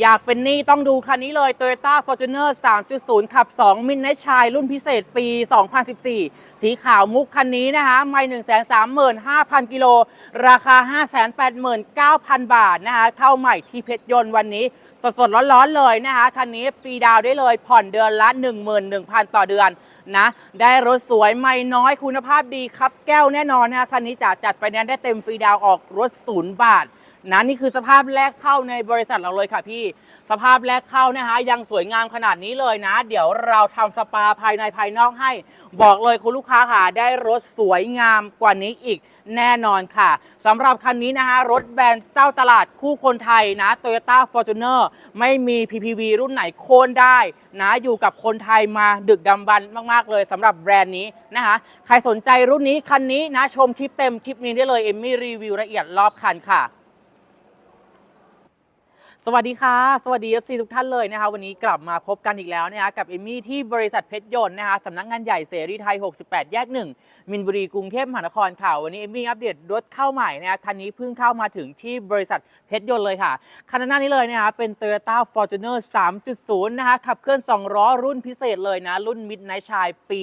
อยากเป็นหนี้ต้องดูคันนี้เลย Toyota Fortuner 3.0 ขับ 2 มินไนชายรุ่นพิเศษปี 2014 สีขาวมุกคันนี้นะคะไม่135,000 กิโล ราคา 589,000 บาทนะคะเข้าใหม่ที่เพชรยนต์วันนี้สดๆร้อนๆเลยนะคะคันนี้ฟรีดาวได้เลยผ่อนเดือนละ 11,000 ต่อเดือนนะได้รถสวยไม่น้อยคุณภาพดีครับแก้วแน่นอนนะคะคันนี้จะจัดไฟแนนได้เต็มฟรีดาวออกรถศูนย์บาท นะนี่คือสภาพแรกเข้าในบริษัทเราเลยค่ะพี่ สภาพแรกเข้านะคะยังสวยงามขนาดนี้เลยนะ เดี๋ยวเราทำสปาภายในภายนอกให้ บอกเลยคุณลูกค้าค่ะได้รถสวยงามกว่านี้อีกแน่นอนค่ะสำหรับคันนี้นะคะรถแบรนด์เจ้าตลาดคู่คนไทยนะ Toyota Fortuner ไม่มี PPV รุ่นไหนโค่นได้นะอยู่กับคนไทยมาดึกดำบรรมาก ๆ เลยสำหรับแบรนด์นี้นะคะใครสนใจรุ่นนี้คันนี้นะชมคลิปเต็มคลิปนี้ได้เลยเอมมี่รีวิวละเอียดรอบคันค่ะ สวัสดีค่ะ สวัสดี FC ทุกท่านเลยนะคะ วันนี้กลับมาพบกันอีกแล้วนะคะกับเอมี่ที่บริษัทเพชรยนต์นะคะสำนักงานใหญ่เสรีไทย 68 แยก 1 มินบุรีกรุงเทพมหานครค่ะวันนี้เอมมี่อัปเดตรถเข้าใหม่นะคะคันนี้เพิ่งเข้ามาถึงที่บริษัทเพชรยนต์เลยค่ะ คันหน้านี้เลยนะคะเป็น Toyota Fortuner 3.0 นะคะขับเคลื่อน 2 ล้อรุ่นพิเศษเลยนะ รุ่น Midnight Shine ปี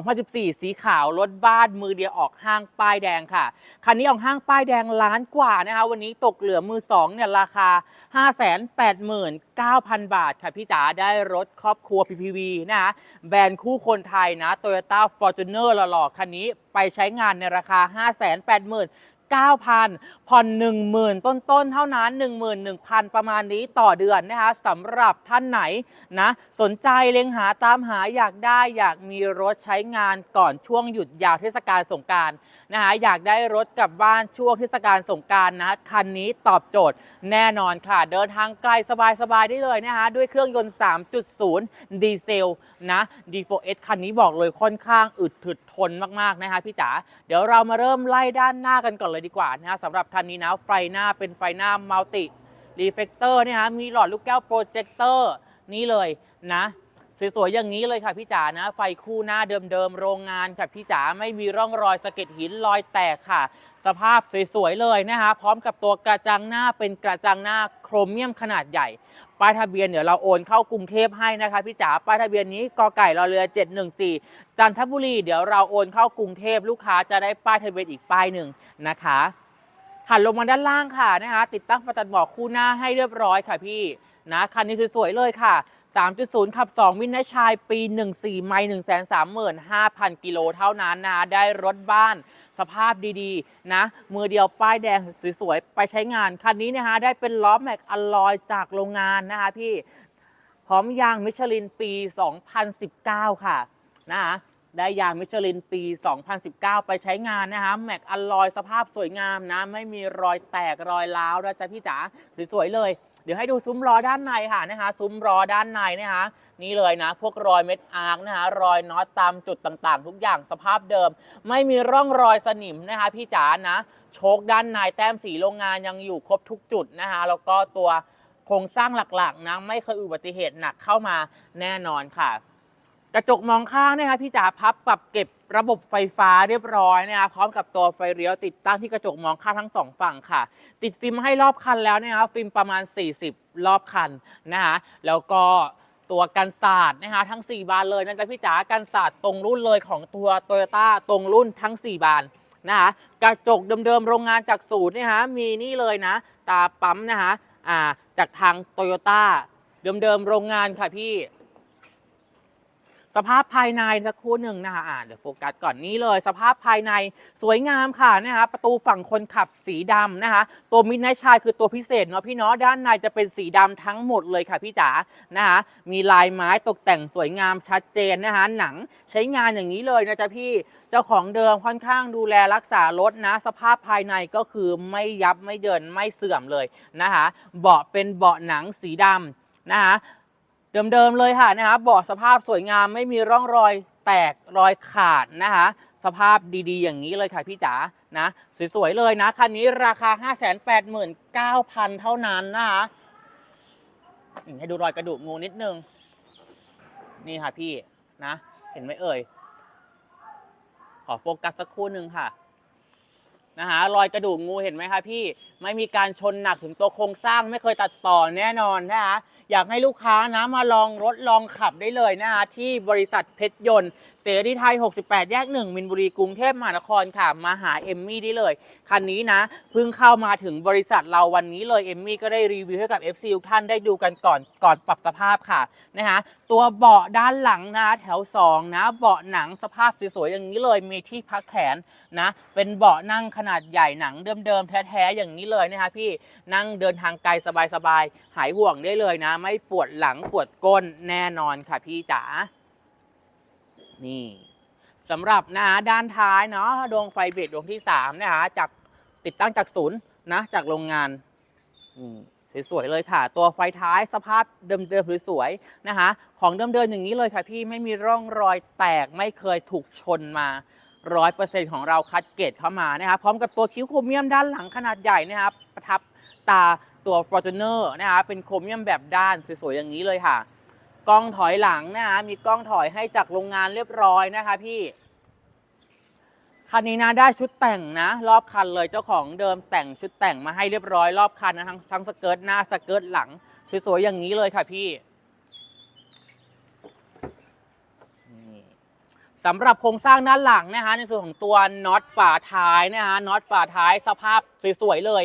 2014 สีขาวรถบ้านมือเดียวออกห้างป้ายแดงค่ะ คันนี้ออกห้างป้ายแดงล้านกว่านะคะวันนี้ตกเหลือมือ2เนี่ยราคา 589,000 บาทค่ะพี่จ๋าได้รถครอบครัว PPV นะคะแบรนด์คู่คนไทยนะ Toyota Fortuner หล่อๆคันนี้ไปใช้งานในราคา 580,000 9,000 ผ่อน 10,000 ต้นๆเท่านั้น 11,000 ประมาณนี้ต่อเดือนนะคะสำหรับท่านไหนนะ สนใจเล็งหาตามหาอยากได้อยากมีรถใช้งานก่อนช่วงหยุดยาวเทศกาลสงกราร นะคะอยากได้รถกลับบ้านช่วงเทศกาลสงกรารนะคันนี้ตอบโจทย์แน่นอนค่ะ เดินทางไกลสบายๆได้เลยนะคะด้วยเครื่องยนต์ 3.0 ดีเซลนะ D4S คันนี้บอกเลยค่อนข้างอึดถึดทนมากๆนะคะพี่จ๋าเดี๋ยวเรามาเริ่มไล่ด้านหน้ากันก่อนเลยดีกว่านะคะสำหรับคันนี้นะไฟหน้าเป็นไฟหน้ามัลติรีเฟกเตอร์เนี่ยฮะมีหลอดลูกแก้วโปรเจคเตอร์นี่เลยนะ สวยๆอย่างนี้เลยค่ะพี่จ๋านะ ไฟคู่หน้าเดิมๆโรงงานค่ะพี่จ๋าไม่มีร่องรอยสะเก็ดหินรอยแตกค่ะ สภาพสวยๆเลยนะคะพร้อมกับตัวกระจังหน้าเป็นกระจังหน้าโครเมียมขนาดใหญ่ป้ายทะเบียนเดี๋ยวเราโอนเข้ากรุงเทพให้นะคะพี่จ๋าป้ายทะเบียนนี้กอไก่รอเรือ 714 จันทบุรีเดี๋ยวเราโอนเข้ากรุงเทพลูกค้าจะได้ป้ายทะเบียนอีกป้ายหนึ่งนะคะหันลงมาด้านล่างค่ะนะคะ ติดตั้งไฟตัดหมอกคู่หน้าให้เรียบร้อยค่ะพี่นะคันนี้สวยๆเลยค่ะ 3.0 ขับ2มินนชายปี 14 ไม่ 135,000 กิโลเท่านั้นนะได้รถบ้านสภาพดีๆ นะ มือเดียวป้ายแดงสวยๆ ไปใช้งาน คันนี้นะคะได้เป็นล้อแม็กอลลอยจากโรงงานนะคะพี่ พร้อมยางมิชลินปี 2019 ค่ะ นะคะได้ยางมิชลินปี 2019 ไปใช้งานนะคะแม็กอลลอยสภาพสวยงามนะ ไม่มีรอยแตกรอยร้าวนะจ๊ะพี่จ๋าสวยๆเลย เดี๋ยวให้ดูซุ้มล้อด้านในค่ะนะคะซุ้มล้อด้านในนะคะนี่เลยนะ พวกรอยเม็ดอาร์คนะคะรอยน็อตตามจุดต่างๆ ทุกอย่างสภาพเดิม ไม่มีร่องรอยสนิมนะคะ พี่จ๋านะโชคด้านในแต้มสีโรงงานยังอยู่ครบทุกจุดนะคะแล้วก็ตัวโครงสร้างหลักๆนะไม่เคยอุบัติเหตุหนักเข้ามาแน่นอนค่ะ กระจกมองข้างนะคะพี่จ๋าพับปรับเก็บระบบไฟฟ้าเรียบร้อยนะคะพร้อมกับตัวไฟเลี้ยวติดตั้งที่กระจกมองข้างทั้งสองฝั่งค่ะ ติดฟิล์มให้รอบคันแล้วนะคะฟิล์มประมาณ 40 รอบคันนะคะแล้วก็ตัวกันศาสตร์นะคะทั้ง 4 บานเลยนะจ๊ะพี่จ๋ากันศาสตร์ตรงรุ่นเลยของตัวโตโยต้าตรงรุ่นทั้ง 4 บานนะคะกระจกเดิมๆโรงงานจากศูนย์นะคะมีนี่เลยนะ ตาปั๊มนะคะอ่าจากทางโตโยต้าเดิมๆโรงงานค่ะพี่ สภาพภายในสักครู่หนึ่งนะคะอ่าเดี๋ยวโฟกัสก่อนนี้เลย สภาพภายในสวยงามค่ะนะคะประตูฝั่งคนขับสีดำนะคะ ตัวมิดไนชายคือตัวพิเศษเนาะพี่เนาะด้านในจะเป็นสีดำทั้งหมดเลยค่ะพี่จ๋านะคะมีลายไม้ตกแต่งสวยงามชัดเจนนะคะหนังใช้งานอย่างนี้เลยนะจ๊ะพี่เจ้าของเดิมค่อนข้างดูแลรักษารถนะ สภาพภายในก็คือไม่ยับไม่เยินไม่เสื่อมเลยนะคะเบาะเป็นเบาะหนังสีดำนะคะ เดิมๆเลยค่ะนะคะเบาะสภาพสวยงามไม่มีร่องรอยแตกรอยขาดนะคะสภาพดีๆ อย่างนี้เลยค่ะพี่จ๋านะ สวยๆเลยนะ คันนี้ราคา 589,000 เท่านั้นนะคะให้ดูรอยกระดูกงูนิดนึง นี่ค่ะพี่นะ เห็นไหมเอ่ย ขอโฟกัสสักครู่หนึ่งค่ะ นะฮะรอยกระดูกงูเห็นไหมคะพี่ ไม่มีการชนหนักถึงตัวโครงสร้างไม่เคยตัดต่อแน่นอนนะคะอยากให้ลูกค้านะมาลองรถลองขับได้เลยนะคะที่บริษัทเพชรยนต์ เสรีไทย 68 แยก 1 มินบุรีกรุงเทพมหานครค่ะ มาหาเอมมี่ได้เลย คันนี้นะเพิ่งเข้ามาถึงบริษัทเราวันนี้เลยเอมมี่ก็ได้รีวิวให้กับ FC ทุกท่านได้ดูกันก่อนก่อนปรับสภาพค่ะนะคะตัวเบาะด้านหลังนะแถว 2 นะเบาะหนังสภาพสวยๆอย่างนี้เลยมีที่พักแขนนะเป็นเบาะนั่งขนาดใหญ่หนังเดิมๆแท้ๆอย่างนี้เลยนะคะพี่นั่งเดินทางไกลสบายๆหายห่วงได้เลยนะ ไม่ปวดหลังปวดก้นแน่นอนค่ะพี่จ๋านี่สำหรับนะด้านท้ายเนาะดวงไฟเบรดดวงที่3นะคะจากติดตั้งจากศูนย์นะจากโรงงานสวยๆเลยค่ะ ตัวไฟท้ายสภาพเดิมๆสวยๆนะคะ ของเดิมๆอย่างนี้เลยค่ะพี่ไม่มีร่องรอยแตกไม่เคยถูกชนมา ร้อยเปอร์เซ็นของเราคัดเกรดเข้ามานะคะพร้อมกับตัวคิ้วโครเมียมด้านหลังขนาดใหญ่นะครับประทับตาตัว f o r t u n e r นะคะเป็นโครเมียมแบบด้านสวยๆอย่างนี้เลยค่ะ กล้องถอยหลังนะคะมีกล้องถอยให้จากโรงงานเรียบร้อยนะคะพี่คันนี้นะได้ชุดแต่งนะ รอบคันเลยเจ้าของเดิมแต่งชุดแต่งมาให้เรียบร้อยรอบคันนะทั้งทั้งสเกิร์ตหน้าสเกิร์ตหลังสวยๆอย่างนี้เลยค่ะพี่ สำหรับโครงสร้างด้านหลังนะคะในส่วนของตัวน็อตฝาท้ายนะคะน็อตฝาท้ายสภาพสวยๆเลย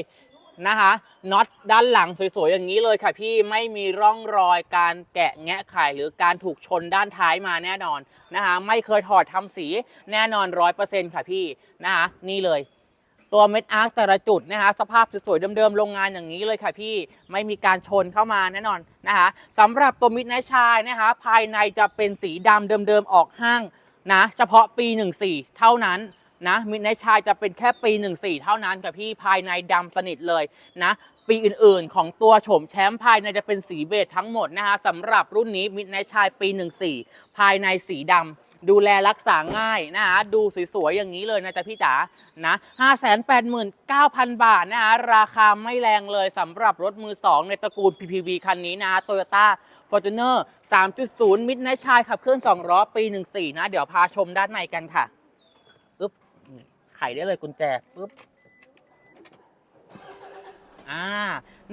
นะคะน็อตด้านหลังสวยๆอย่างนี้เลยค่ะพี่ไม่มีร่องรอยการแกะแงะไขหรือการถูกชนด้านท้ายมาแน่นอนนะคะไม่เคยถอดทำสีแน่นอนร้อยเปอร์เซ็นต์ค่ะพี่นะคะนี่เลย ตัวเม็ดอาร์คแต่ละจุดนะคะสภาพสวยๆเดิมๆโรงงานอย่างนี้เลยค่ะพี่ไม่มีการชนเข้ามาแน่นอนนะคะสำหรับตัวมิดไนชายนะคะภายในจะเป็นสีดำเดิมๆออกห้าง นะเฉพาะปี 14 เท่านั้นนะมิดไนชายจะเป็นแค่ปี 14 เท่านั้นค่ะพี่ภายในดำสนิทเลยนะปีอื่นๆ ของตัวโฉมแชมป์ภายในจะเป็นสีเบจทั้งหมดนะคะสำหรับรุ่นนี้มิดไนชายปี 14 ภายในสีดำดูแลรักษาง่ายนะคะดูสวยๆอย่างนี้เลยนะจ๊ะพี่จ๋านะ589,000บาทนะคะราคาไม่แรงเลยสำหรับรถมือ2ในตระกูล PPV คันนี้นะ Toyota Fortuner 3.0 Midnight ชายขับเคลื่อน2ล้อปี 14 นะ เดี๋ยวพาชมด้านในกันค่ะปึ๊บไขได้เลยกุญแจปึ๊บอ่า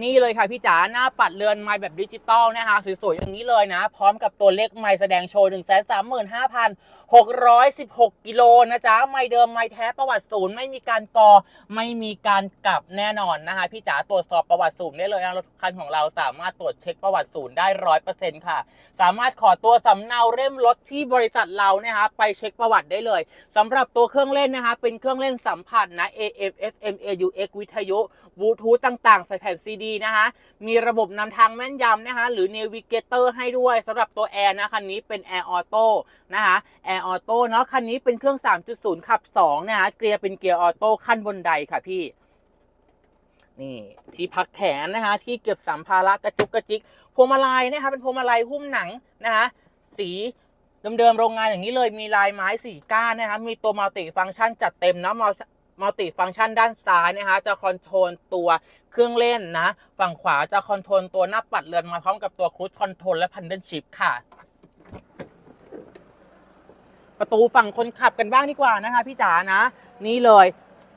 นี่เลยค่ะพี่จ๋าหน้าปัดเรือนไม้แบบดิจิตอลนะคะสวยๆอย่างนี้เลยนะ พร้อมกับตัวเลขไม้แสดงโชว์1 3 5 6 1 6 กิโลนะจ๊ะไม้เดิมไม้แท้ประวัติศูนย์ไม่มีการกอไม่มีการกลับแน่นอนนะคะพี่จ๋าตรวจสอบประวัติศูนย์ได้เลยนะรถคันของเราสามารถตรวจเช็คประวัติศูนย์ได้ร้อยเปอร์เซ็นต์ค่ะ สามารถขอตัวสำเนาเล่มรถที่บริษัทเรานะคะไปเช็คประวัติได้เลยสำหรับตัวเครื่องเล่นนะคะเป็นเครื่องเล่นสัมผัสนะ AM FM AUX วิทยุบลูทูธต่างๆใส่แผ่นซีดี นะคะ มีระบบนำทางแม่นยำนะคะ หรือ Navigator ให้ด้วยสำหรับตัวแอร์นะ คันนี้เป็น Air Auto นะคะ Air Auto เนาะ คันนี้เป็นเครื่อง 3.0 ขับ 2 นะคะ เกียร์เป็นเกียร์ออโต้ขั้นบนไดค่ะพี่นี่ที่พักแขนนะคะที่เก็บสัมภาระกระจุกกระจิกพวงมาลัยนะคะเป็นพวงมาลัยหุ้มหนังนะคะสีเดิมๆโรงงานอย่างนี้เลยมีลายไม้สีก้านนะคะมีตัวมัลติฟังก์ชันจัดเต็มนะมัลติฟังก์ชันด้านซ้ายนะคะจะคอนโทรลตัว เครื่องเล่นนะ ฝั่งขวาจะคอนโทรลตัวหน้าปัดเรือนมาพร้อมกับตัวครู i คอนโทรลและพันเดิลชิพค่ะ ประตูฝั่งคนขับกันบ้างดีกว่านะคะพี่จ๋านะ นี่เลย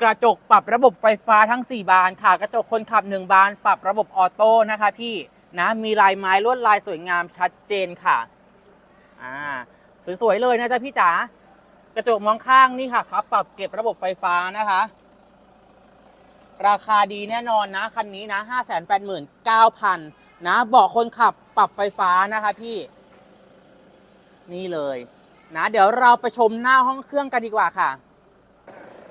กระจกปรับระบบไฟฟ้าทั้ง 4 บานค่ะ กระจกคนขับ 1 บาน ปรับระบบออโต้นะคะพี่นะมีลายไม้ลวดลายสวยงามชัดเจนค่ะอ่าสวยๆเลยนะจ๊ะพี่จ๋ากระจกมองข้างนี่ค่ะครับ ปรับเก็บระบบไฟฟ้านะคะ ราคาดีแน่นอนนะ คันนี้นะ 589,000 นะเบาะคนขับปรับไฟฟ้านะคะพี่ นี่เลยนะ เดี๋ยวเราไปชมหน้าห้องเครื่องกันดีกว่าค่ะ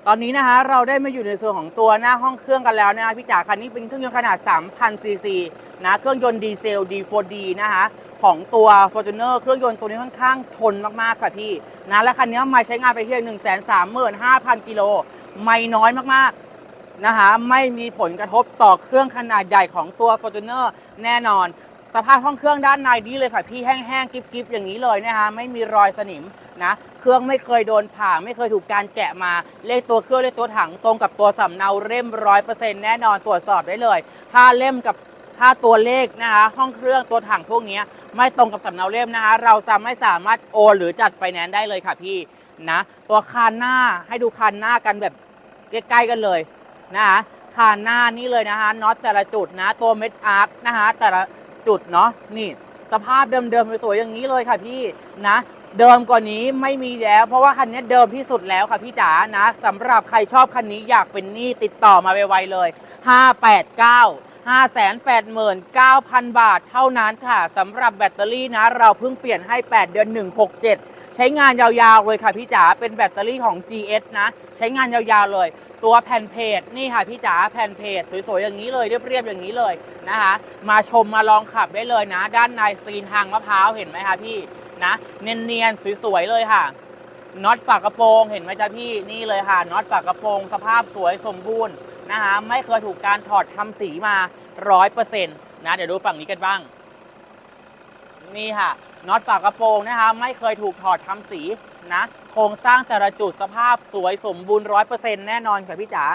ตอนนี้นะคะเราได้มาอยู่ในส่วนของตัวหน้าห้องเครื่องกันแล้วนะคะพี่จ๋าคันนี้เป็นเครื่องยนต์ขนาด 3,000 ซีซีนะเครื่องยนต์ดีเซล D4D นะคะของตัว Fortuner เครื่องยนต์ตัวนี้ค่อนข้างทนมาก ๆ ค่ะพี่นะและคันนี้ม่ใช้งานไปเพียง1 3 5 0 0 0 กิโล ไม่น้อยมาก ๆ นะคะไม่มีผลกระทบต่อเครื่องขนาดใหญ่ของตัว Fortuner แน่นอน สภาพห้องเครื่องด้านในนี้เลยค่ะ พี่แห้งๆกริบๆ อย่างนี้เลยนะคะไม่มีรอยสนิมนะเครื่องไม่เคยโดนผ่าไม่เคยถูกการแกะมา เลขตัวเครื่องเลขตัวถังตรงกับตัวสำเนาเล่มร้อยเปอร์เซ็นต์แน่นอนตรวจสอบได้เลยถ้าเล่มกับถ้าตัวเลขนะคะห้องเครื่องตัวถังพวกนี้ไม่ตรงกับสำเนาเล่มนะคะ เราจะไม่สามารถโอนหรือจัดไฟแนนซ์ได้เลยค่ะพี่นะ ตัวคานหน้าให้ดูคานหน้ากันแบบใกล้ๆกันเลย นะคะคานหน้านี่เลยนะคะน็อตแต่ละจุดนะ ตัวเม็ดอาร์คนะคะแต่ละจุดเนาะนี่ สภาพเดิมๆสวยๆอย่างนี้เลยค่ะพี่นะ เดิมกว่านี้ไม่มีแล้ว เพราะว่าคันนี้เดิมที่สุดแล้วค่ะพี่จ๋านะสำหรับใครชอบคันนี้อยากเป็นหนี้ติดต่อมาไวๆเลย 589 589,000 บาทเท่านั้นค่ะสำหรับแบตเตอรี่นะ เราเพิ่งเปลี่ยนให้ 8 เดือน 167 ใช้งานยาวๆเลยค่ะพี่จ๋าเป็นแบตเตอรี่ของ GS นะ ใช้งานยาวๆเลย ตัวแผ่นเพจนี่ค่ะพี่จ๋าแผ่นเพจสวยๆอย่างนี้เลยเรียบๆอย่างนี้เลยนะคะมาชมมาลองขับได้เลยนะ ด้านในซีนทางมะพร้าวเห็นไหมคะพี่นะเนียนๆสวยๆเลยค่ะน็อตฝากระโปรงเห็นไหมจ๊ะพี่นี่เลยค่ะน็อตฝากระโปรง สภาพสวยสมบูรณ์นะคะไม่เคยถูกการถอดทำสีมาร้อยเปอร์เซ็นต์นะเดี๋ยวดูฝั่งนี้กันบ้าง นี่ค่ะ น็อตฝากระโปรงนะคะไม่เคยถูกถอดทำสีนะ โครงสร้างแต่ละจุดสภาพสวยสมบูรณ์ร้อยเปอร์เซ็นต์แน่นอนค่ะพี่จ๋า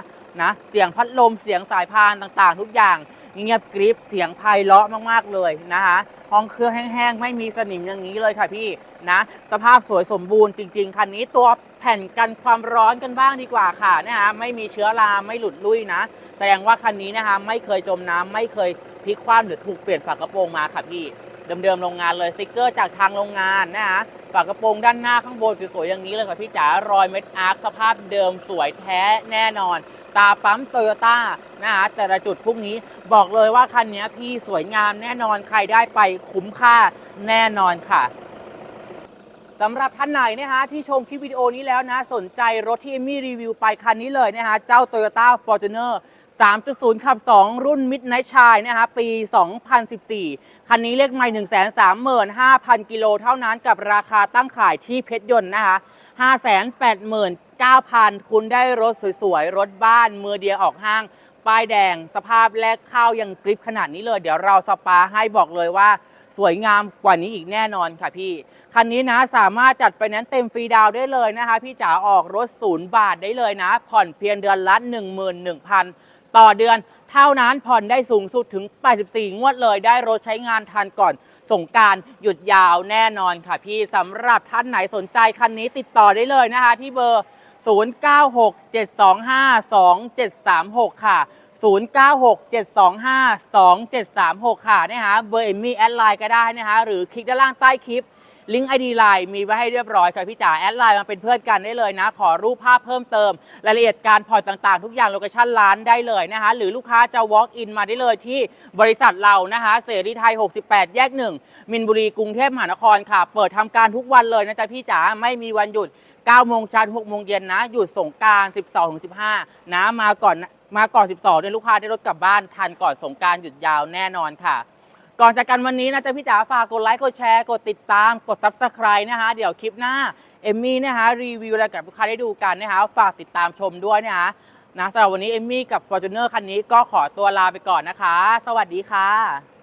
นะเสียงพัดลมเสียงสายพานต่างๆ ทุกอย่างเงียบกริบเสียงไพเราะมากๆเลยนะคะห้องเครื่องแห้งๆ ไม่มีสนิมอย่างนี้เลยค่ะพี่นะ สภาพสวยสมบูรณ์จริง ๆ คันนี้ตัวแผ่นกันความร้อนกันบ้างดีกว่าค่ะนะคะไม่มีเชื้อราไม่หลุดลุ่ยนะ แสดงว่าคันนี้นะคะไม่เคยจมน้ำไม่เคยพลิกคว่ำหรือถูกเปลี่ยนฝากระโปรงมาค่ะพี่ เดิมๆโรงงานเลยสติกเกอร์จากทางโรงงานนะคะฝากระโปรงด้านหน้าข้างบนสวยๆอย่างนี้เลยค่ะพี่จ๋ารอยเม็ดอาร์คสภาพเดิมสวยแท้แน่นอน ตาปั๊มโตโยต้านะคะแต่ละจุดพวกนี้บอกเลยว่าคันนี้พี่สวยงามแน่นอนใครได้ไปคุ้มค่าแน่นอนค่ะสำหรับท่านไหนนะคะที่ชมคลิปวิดีโอนี้แล้วนะ สนใจรถที่เอมี่รีวิวไปคันนี้เลยนะคะเจ้า Toyota Fortuner 3.0 ขับ 2 รุ่น Midnight Shine นะคะปี 2014 คันนี้เลขไม่135,000 กิโลเท่านั้นกับราคาตั้งขายที่เพชรยนต์นะคะ589,000 คุณได้รถสวยๆ รถบ้าน มือเดียวออกห้าง ป้ายแดง สภาพแลกข้าวยังกริปขนาดนี้เลย เดี๋ยวเราสปาให้บอกเลยว่า สวยงามกว่านี้อีกแน่นอนค่ะพี่ คันนี้นะสามารถจัดไฟแนนซ์เต็มฟรีดาวได้เลยนะคะ พี่จ๋าออกรถศูนย์บาทได้เลยนะ ผ่อนเพียงเดือนละ 11,000 ต่อเดือน เท่านั้นผ่อนได้สูงสุดถึง 84 งวดเลย ได้รถใช้งานทันก่อนสงการหยุดยาวแน่นอนค่ะพี่สำหรับท่านไหนสนใจคันนี้ติดต่อได้เลยนะคะ ที่เบอร์ 0967252736 ค่ะ 0967252736 ค่ะนะคะเบอร์เอมมี่แอดไลน์ก็ได้นะคะหรือคลิกด้านล่างใต้คลิป ลิงก์ไอดีไลน์มีไว้ให้เรียบร้อยค่ะพี่จ๋าแอดไลน์มาเป็นเพื่อนกันได้เลยนะ ขอรูปภาพเพิ่มเติม รายละเอียดการผ่อนต่างๆ ทุกอย่างโลเคชั่นร้านได้เลยนะคะหรือลูกค้าจะ walk in มาได้เลยที่บริษัทเรานะคะเสรีไทย 68 แยก 1 มินบุรีกรุงเทพมหานครค่ะ เปิดทำการทุกวันเลยนะจ๊ะพี่จ๋าไม่มีวันหยุด9โมงเช้า6โมงเย็นนะ หยุดสงกราร 12ถึง15 นะ มาก่อน มาก่อน 12เนี่ยลูกค้าได้รถกลับบ้าน ทันก่อนสงการหยุดยาวแน่นอนค่ะ ก่อนจากกันวันนี้นะจ๊ะพี่จ๋าฝากกดไลค์กดแชร์กดติดตามกด Subscribe นะคะเดี๋ยวคลิปหน้าเอมมี่นะคะรีวิวอะไรกับลูกค้าได้ดูกันนะคะฝากติดตามชมด้วยนะคะนะสำหรับวันนี้เอมมี่กับ Fortuner คันนี้ก็ขอตัวลาไปก่อนนะคะ สวัสดีค่ะ